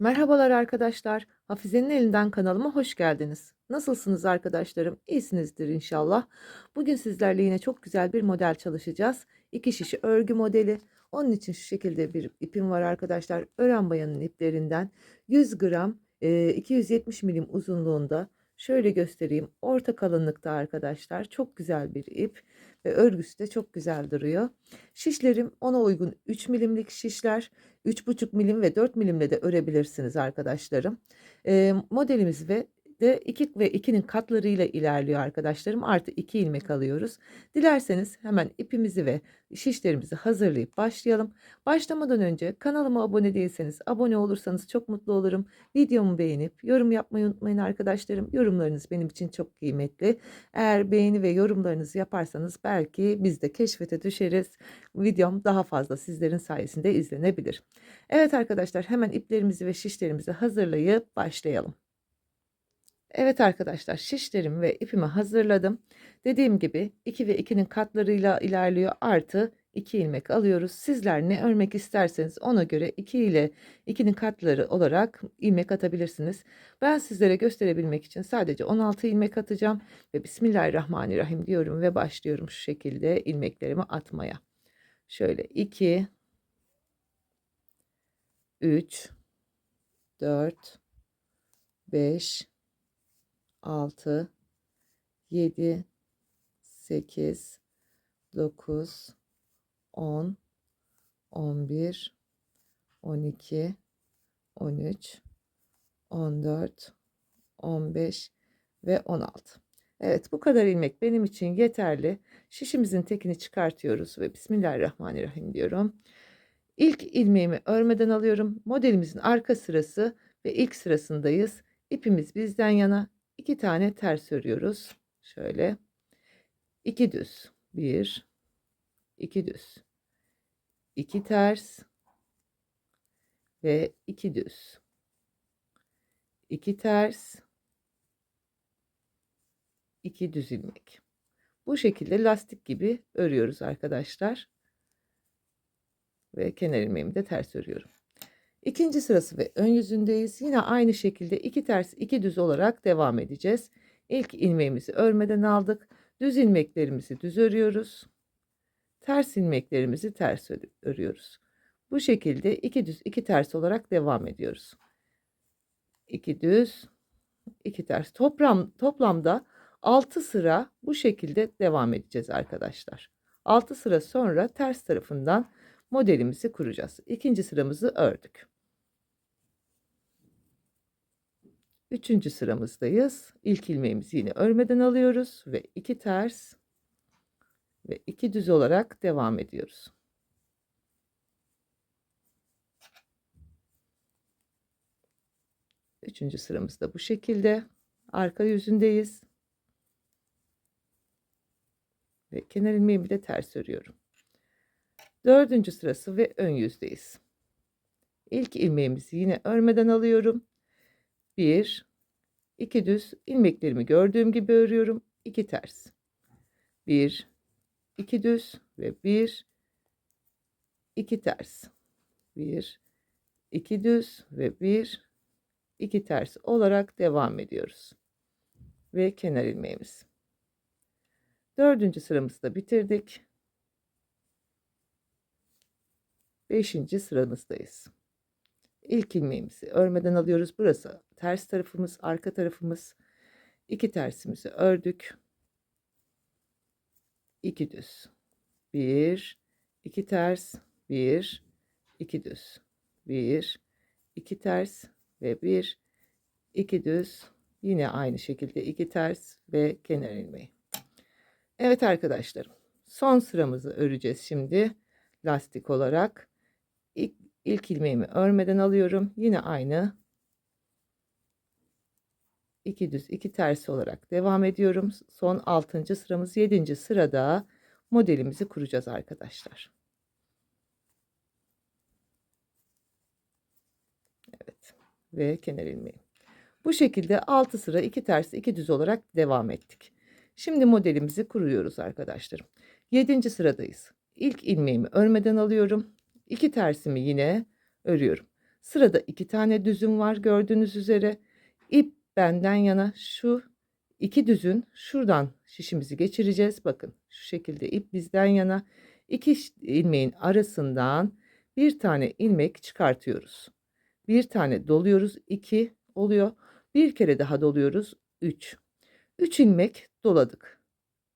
Merhabalar arkadaşlar. Hafize'nin elinden kanalıma hoş geldiniz. Nasılsınız arkadaşlarım? İyisinizdir inşallah. Bugün sizlerle yine çok güzel bir model çalışacağız. İki şişi örgü modeli. Onun için şu şekilde bir ipim var arkadaşlar. Ören bayanın iplerinden 100 gram e, 270 milim uzunluğunda. Şöyle göstereyim. Orta kalınlıkta arkadaşlar. Çok güzel bir ip ve örgüsü de çok güzel duruyor. Şişlerim ona uygun 3 milimlik şişler. 3,5 milim ve 4 milimle de örebilirsiniz arkadaşlarım. E, modelimiz ve de 2 ve 2'nin katlarıyla ilerliyor arkadaşlarım. Artı 2 ilmek alıyoruz. Dilerseniz hemen ipimizi ve şişlerimizi hazırlayıp başlayalım. Başlamadan önce kanalıma abone değilseniz abone olursanız çok mutlu olurum. Videomu beğenip yorum yapmayı unutmayın arkadaşlarım. Yorumlarınız benim için çok kıymetli. Eğer beğeni ve yorumlarınızı yaparsanız belki biz de keşfete düşeriz. Videom daha fazla sizlerin sayesinde izlenebilir. Evet arkadaşlar hemen iplerimizi ve şişlerimizi hazırlayıp başlayalım. Evet arkadaşlar şişlerimi ve ipimi hazırladım. Dediğim gibi 2 ve 2'nin katlarıyla ilerliyor artı 2 ilmek alıyoruz. Sizler ne örmek isterseniz ona göre 2 ile 2'nin katları olarak ilmek atabilirsiniz. Ben sizlere gösterebilmek için sadece 16 ilmek atacağım ve Bismillahirrahmanirrahim diyorum ve başlıyorum şu şekilde ilmeklerimi atmaya. Şöyle 2 3 4 5 6 7 8 9 10 11 12 13 14 15 ve 16 Evet bu kadar ilmek benim için yeterli. Şişimizin tekini çıkartıyoruz ve Bismillahirrahmanirrahim diyorum. İlk ilmeğimi örmeden alıyorum. Modelimizin arka sırası ve ilk sırasındayız. İpimiz bizden yana iki tane ters örüyoruz. Şöyle. iki düz. Bir. iki düz. iki ters. Ve iki düz. iki ters. iki düz ilmek. Bu şekilde lastik gibi örüyoruz arkadaşlar. Ve kenar ilmeğimi de ters örüyorum. İkinci sırası ve ön yüzündeyiz. Yine aynı şekilde iki ters iki düz olarak devam edeceğiz. İlk ilmeğimizi örmeden aldık. Düz ilmeklerimizi düz örüyoruz. Ters ilmeklerimizi ters örüyoruz. Bu şekilde iki düz iki ters olarak devam ediyoruz. İki düz iki ters. Toplam, toplamda 6 sıra bu şekilde devam edeceğiz arkadaşlar. 6 sıra sonra ters tarafından modelimizi kuracağız. İkinci sıramızı ördük. Üçüncü sıramızdayız. İlk ilmeğimizi yine örmeden alıyoruz ve iki ters ve iki düz olarak devam ediyoruz. Üçüncü sıramızda bu şekilde. Arka yüzündeyiz. Ve kenar ilmeğimi de ters örüyorum. Dördüncü sırası ve ön yüzdeyiz. İlk ilmeğimizi yine örmeden alıyorum. Bir, iki düz ilmeklerimi gördüğüm gibi örüyorum. İki ters. Bir, iki düz ve bir, iki ters. Bir, iki düz ve bir, iki ters olarak devam ediyoruz. Ve kenar ilmeğimiz. Dördüncü sıramızı da bitirdik. Beşinci sıramızdayız. İlk ilmeğimizi örmeden alıyoruz. Burası ters tarafımız, arka tarafımız. İki tersimizi ördük. İki düz. Bir, iki ters, bir, iki düz. Bir, iki ters ve bir, iki düz. Yine aynı şekilde iki ters ve kenar ilmeği. Evet arkadaşlarım. Son sıramızı öreceğiz şimdi lastik olarak. İlk, ilk ilmeğimi örmeden alıyorum. Yine aynı iki düz iki ters olarak devam ediyorum. Son 6. sıramız 7. sırada modelimizi kuracağız arkadaşlar. Evet ve kenar ilmeği. Bu şekilde 6 sıra 2 ters 2 düz olarak devam ettik. Şimdi modelimizi kuruyoruz arkadaşlarım. 7. sıradayız. İlk ilmeğimi örmeden alıyorum. 2 tersimi yine örüyorum. Sırada iki tane düzüm var gördüğünüz üzere. İp benden yana şu iki düzün şuradan şişimizi geçireceğiz. Bakın şu şekilde ip bizden yana. iki ilmeğin arasından bir tane ilmek çıkartıyoruz. Bir tane doluyoruz. 2 oluyor. Bir kere daha doluyoruz. 3. 3 ilmek doladık.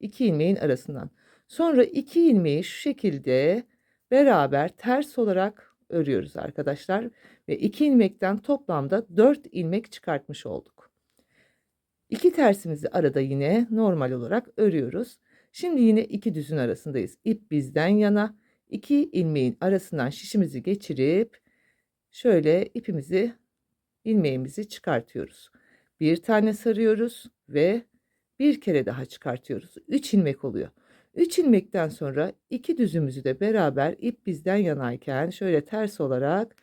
2 ilmeğin arasından. Sonra 2 ilmeği şu şekilde beraber ters olarak örüyoruz arkadaşlar. Ve 2 ilmekten toplamda 4 ilmek çıkartmış olduk. İki tersimizi arada yine normal olarak örüyoruz. Şimdi yine iki düzün arasındayız. İp bizden yana. iki ilmeğin arasından şişimizi geçirip şöyle ipimizi ilmeğimizi çıkartıyoruz. Bir tane sarıyoruz ve bir kere daha çıkartıyoruz. 3 ilmek oluyor. 3 ilmekten sonra iki düzümüzü de beraber ip bizden yanayken şöyle ters olarak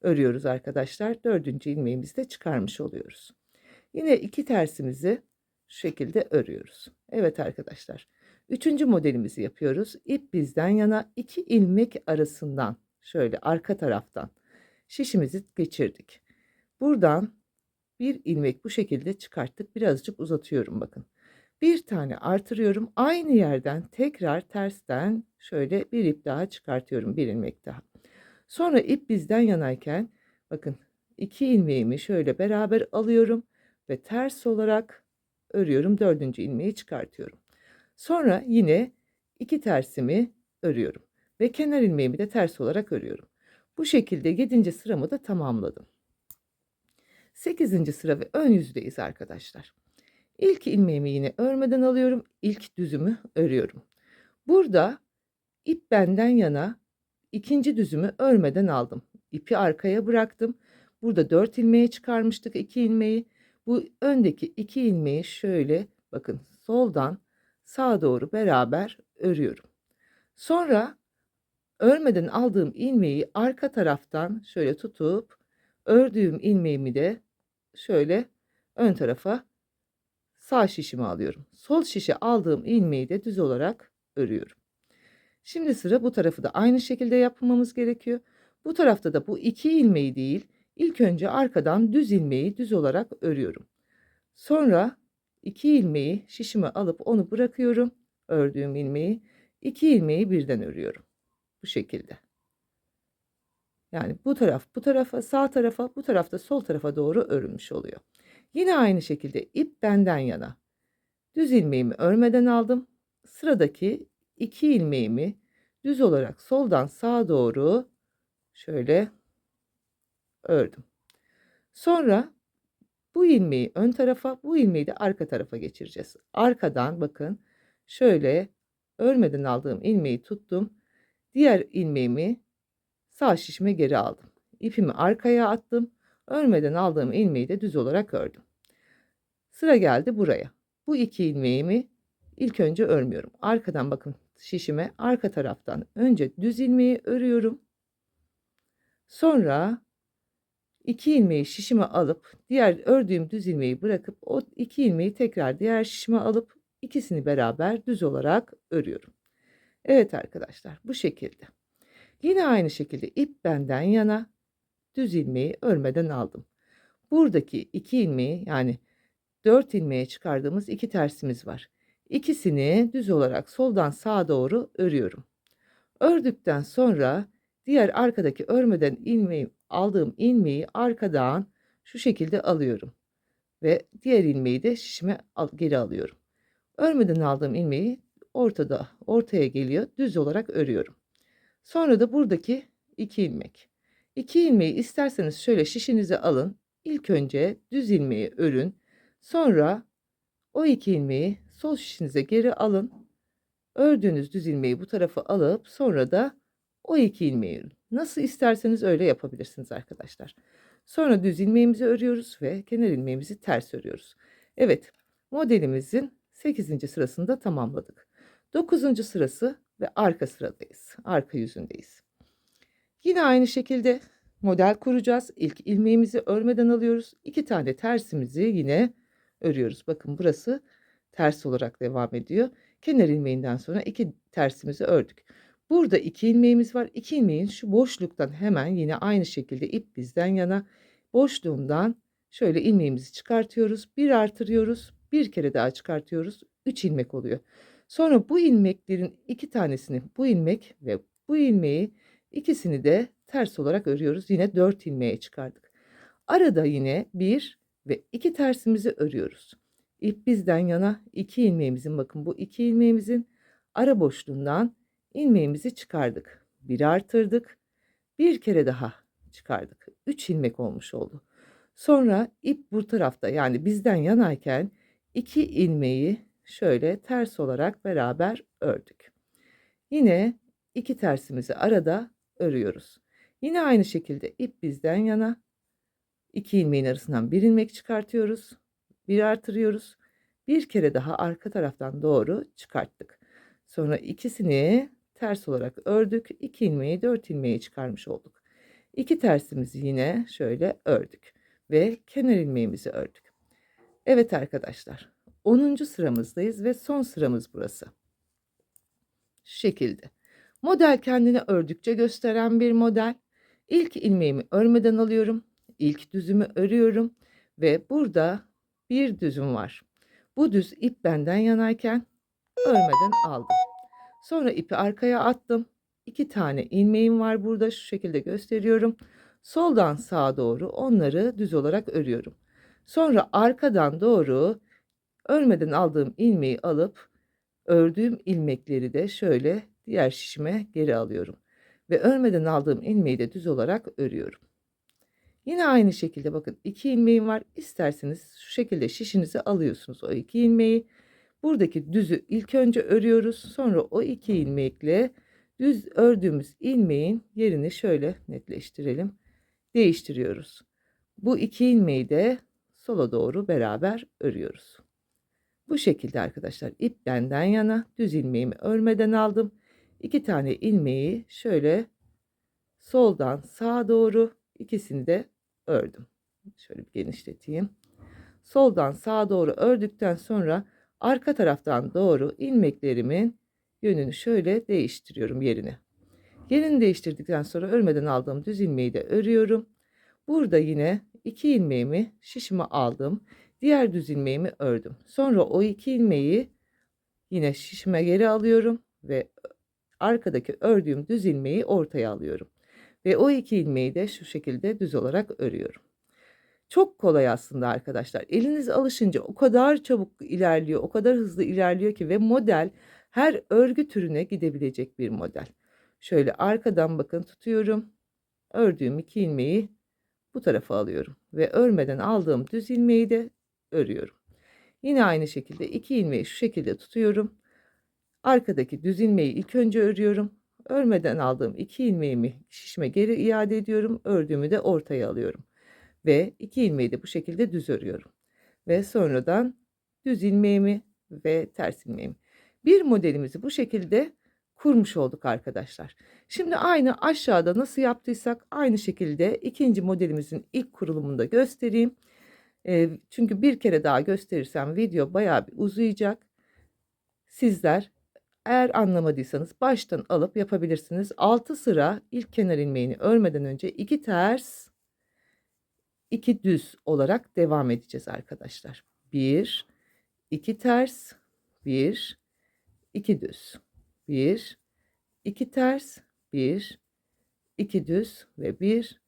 örüyoruz arkadaşlar. Dördüncü ilmeğimizi de çıkarmış oluyoruz. Yine iki tersimizi şu şekilde örüyoruz. Evet arkadaşlar. Üçüncü modelimizi yapıyoruz. İp bizden yana iki ilmek arasından şöyle arka taraftan şişimizi geçirdik. Buradan bir ilmek bu şekilde çıkarttık. Birazcık uzatıyorum bakın. Bir tane artırıyorum. Aynı yerden tekrar tersten şöyle bir ip daha çıkartıyorum. Bir ilmek daha. Sonra ip bizden yanayken bakın iki ilmeğimi şöyle beraber alıyorum ve ters olarak örüyorum. Dördüncü ilmeği çıkartıyorum. Sonra yine iki tersimi örüyorum ve kenar ilmeğimi de ters olarak örüyorum. Bu şekilde 7. sıramı da tamamladım. 8. sıra ve ön yüzdeyiz arkadaşlar. İlk ilmeğimi yine örmeden alıyorum. İlk düzümü örüyorum. Burada ip benden yana ikinci düzümü örmeden aldım. İpi arkaya bıraktım. Burada 4 ilmeğe çıkarmıştık 2 ilmeği. Bu öndeki 2 ilmeği şöyle bakın soldan sağa doğru beraber örüyorum. Sonra örmeden aldığım ilmeği arka taraftan şöyle tutup ördüğüm ilmeğimi de şöyle ön tarafa sağ şişime alıyorum. Sol şişe aldığım ilmeği de düz olarak örüyorum. Şimdi sıra bu tarafı da aynı şekilde yapmamız gerekiyor. Bu tarafta da bu iki ilmeği değil, ilk önce arkadan düz ilmeği düz olarak örüyorum. Sonra iki ilmeği şişime alıp onu bırakıyorum. Ördüğüm ilmeği, iki ilmeği birden örüyorum. Bu şekilde. Yani bu taraf bu tarafa, sağ tarafa, bu tarafta sol tarafa doğru örülmüş oluyor. Yine aynı şekilde ip benden yana. Düz ilmeğimi örmeden aldım. Sıradaki iki ilmeğimi düz olarak soldan sağa doğru şöyle ördüm. Sonra bu ilmeği ön tarafa, bu ilmeği de arka tarafa geçireceğiz. Arkadan bakın şöyle örmeden aldığım ilmeği tuttum. Diğer ilmeğimi sağ şişime geri aldım. İpimi arkaya attım. Örmeden aldığım ilmeği de düz olarak ördüm. Sıra geldi buraya. Bu iki ilmeğimi ilk önce örmüyorum. Arkadan bakın şişime arka taraftan önce düz ilmeği örüyorum. Sonra iki ilmeği şişime alıp diğer ördüğüm düz ilmeği bırakıp o iki ilmeği tekrar diğer şişime alıp ikisini beraber düz olarak örüyorum. Evet arkadaşlar bu şekilde. Yine aynı şekilde ip benden yana düz ilmeği örmeden aldım. Buradaki iki ilmeği yani 4 ilmeğe çıkardığımız iki tersimiz var. İkisini düz olarak soldan sağa doğru örüyorum. Ördükten sonra diğer arkadaki örmeden ilmeği aldığım ilmeği arkadan şu şekilde alıyorum. Ve diğer ilmeği de şişime geri alıyorum. Örmeden aldığım ilmeği ortada ortaya geliyor düz olarak örüyorum. Sonra da buradaki iki ilmek. İki ilmeği isterseniz şöyle şişinize alın. İlk önce düz ilmeği örün. Sonra o iki ilmeği sol şişinize geri alın. Ördüğünüz düz ilmeği bu tarafa alıp sonra da o iki ilmeği. Nasıl isterseniz öyle yapabilirsiniz arkadaşlar. Sonra düz ilmeğimizi örüyoruz ve kenar ilmeğimizi ters örüyoruz. Evet modelimizin 8. sırasında tamamladık. 9. sırası ve arka sıradayız. Arka yüzündeyiz. Yine aynı şekilde model kuracağız. İlk ilmeğimizi örmeden alıyoruz. İki tane tersimizi yine örüyoruz. Bakın burası ters olarak devam ediyor. Kenar ilmeğinden sonra iki tersimizi ördük. Burada iki ilmeğimiz var. İki ilmeğin şu boşluktan hemen yine aynı şekilde ip bizden yana boşluğundan şöyle ilmeğimizi çıkartıyoruz. Bir artırıyoruz. Bir kere daha çıkartıyoruz. 3 ilmek oluyor. Sonra bu ilmeklerin iki tanesini bu ilmek ve bu ilmeği ikisini de ters olarak örüyoruz. Yine 4 ilmeğe çıkardık. Arada yine bir ve iki tersimizi örüyoruz. İp bizden yana iki ilmeğimizin bakın bu iki ilmeğimizin ara boşluğundan ilmeğimizi çıkardık. Bir artırdık. Bir kere daha çıkardık. 3 ilmek olmuş oldu. Sonra ip bu tarafta yani bizden yanayken iki ilmeği şöyle ters olarak beraber ördük. Yine iki tersimizi arada örüyoruz. Yine aynı şekilde ip bizden yana iki ilmeğin arasından bir ilmek çıkartıyoruz. Bir artırıyoruz. Bir kere daha arka taraftan doğru çıkarttık. Sonra ikisini ters olarak ördük. 2 ilmeği 4 ilmeği çıkarmış olduk. İki tersimizi yine şöyle ördük ve kenar ilmeğimizi ördük. Evet arkadaşlar 10. sıramızdayız ve son sıramız burası. Şu şekilde. Model kendini ördükçe gösteren bir model. İlk ilmeğimi örmeden alıyorum. İlk düzümü örüyorum ve burada bir düzüm var. Bu düz ip benden yanayken örmeden aldım. Sonra ipi arkaya attım. İki tane ilmeğim var burada şu şekilde gösteriyorum. Soldan sağa doğru onları düz olarak örüyorum. Sonra arkadan doğru örmeden aldığım ilmeği alıp ördüğüm ilmekleri de şöyle diğer şişime geri alıyorum. Ve örmeden aldığım ilmeği de düz olarak örüyorum. Yine aynı şekilde bakın iki ilmeğim var. İsterseniz şu şekilde şişinizi alıyorsunuz o iki ilmeği. Buradaki düzü ilk önce örüyoruz. Sonra o iki ilmekle düz ördüğümüz ilmeğin yerini şöyle netleştirelim. Değiştiriyoruz. Bu iki ilmeği de sola doğru beraber örüyoruz. Bu şekilde arkadaşlar ip benden yana düz ilmeğimi örmeden aldım. İki tane ilmeği şöyle soldan sağa doğru ikisini de ördüm. Şöyle bir genişleteyim. Soldan sağa doğru ördükten sonra arka taraftan doğru ilmeklerimin yönünü şöyle değiştiriyorum yerini. Yerini değiştirdikten sonra örmeden aldığım düz ilmeği de örüyorum. Burada yine iki ilmeğimi şişime aldım. Diğer düz ilmeğimi ördüm. Sonra o iki ilmeği yine şişime geri alıyorum ve arkadaki ördüğüm düz ilmeği ortaya alıyorum. Ve o iki ilmeği de şu şekilde düz olarak örüyorum. Çok kolay aslında arkadaşlar. Eliniz alışınca o kadar çabuk ilerliyor, o kadar hızlı ilerliyor ki ve model her örgü türüne gidebilecek bir model. Şöyle arkadan bakın tutuyorum. Ördüğüm iki ilmeği bu tarafa alıyorum ve örmeden aldığım düz ilmeği de örüyorum. Yine aynı şekilde iki ilmeği şu şekilde tutuyorum. Arkadaki düz ilmeği ilk önce örüyorum. Örmeden aldığım iki ilmeğimi şişime geri iade ediyorum. Ördüğümü de ortaya alıyorum. Ve iki ilmeği de bu şekilde düz örüyorum. Ve sonradan düz ilmeğimi ve ters ilmeğimi. Bir modelimizi bu şekilde kurmuş olduk arkadaşlar. Şimdi aynı aşağıda nasıl yaptıysak aynı şekilde ikinci modelimizin ilk kurulumunda göstereyim. E, çünkü bir kere daha gösterirsem video bayağı bir uzayacak. Sizler eğer anlamadıysanız baştan alıp yapabilirsiniz. 6 sıra ilk kenar ilmeğini örmeden önce 2 ters 2 düz olarak devam edeceğiz arkadaşlar. 1 2 ters 1 2 düz. 1 2 ters 1 2 düz ve 1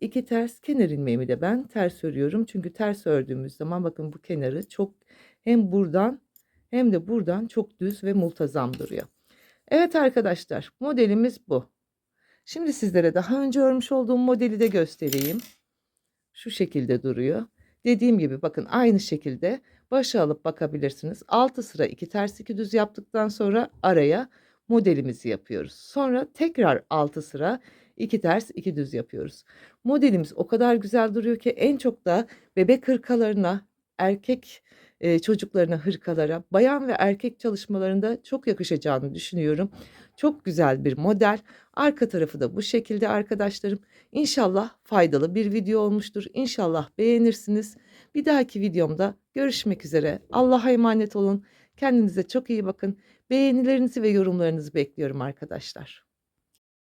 2 ters kenar ilmeğimi de ben ters örüyorum. Çünkü ters ördüğümüz zaman bakın bu kenarı çok hem buradan hem de buradan çok düz ve multazam duruyor. Evet arkadaşlar modelimiz bu. Şimdi sizlere daha önce örmüş olduğum modeli de göstereyim. Şu şekilde duruyor. Dediğim gibi bakın aynı şekilde başa alıp bakabilirsiniz. 6 sıra 2 ters 2 düz yaptıktan sonra araya modelimizi yapıyoruz. Sonra tekrar 6 sıra 2 ters 2 düz yapıyoruz. Modelimiz o kadar güzel duruyor ki en çok da bebek hırkalarına, erkek e, çocuklarına hırkalara, bayan ve erkek çalışmalarında çok yakışacağını düşünüyorum. Çok güzel bir model. Arka tarafı da bu şekilde arkadaşlarım. İnşallah faydalı bir video olmuştur. İnşallah beğenirsiniz. Bir dahaki videomda görüşmek üzere. Allah'a emanet olun. Kendinize çok iyi bakın. Beğenilerinizi ve yorumlarınızı bekliyorum arkadaşlar.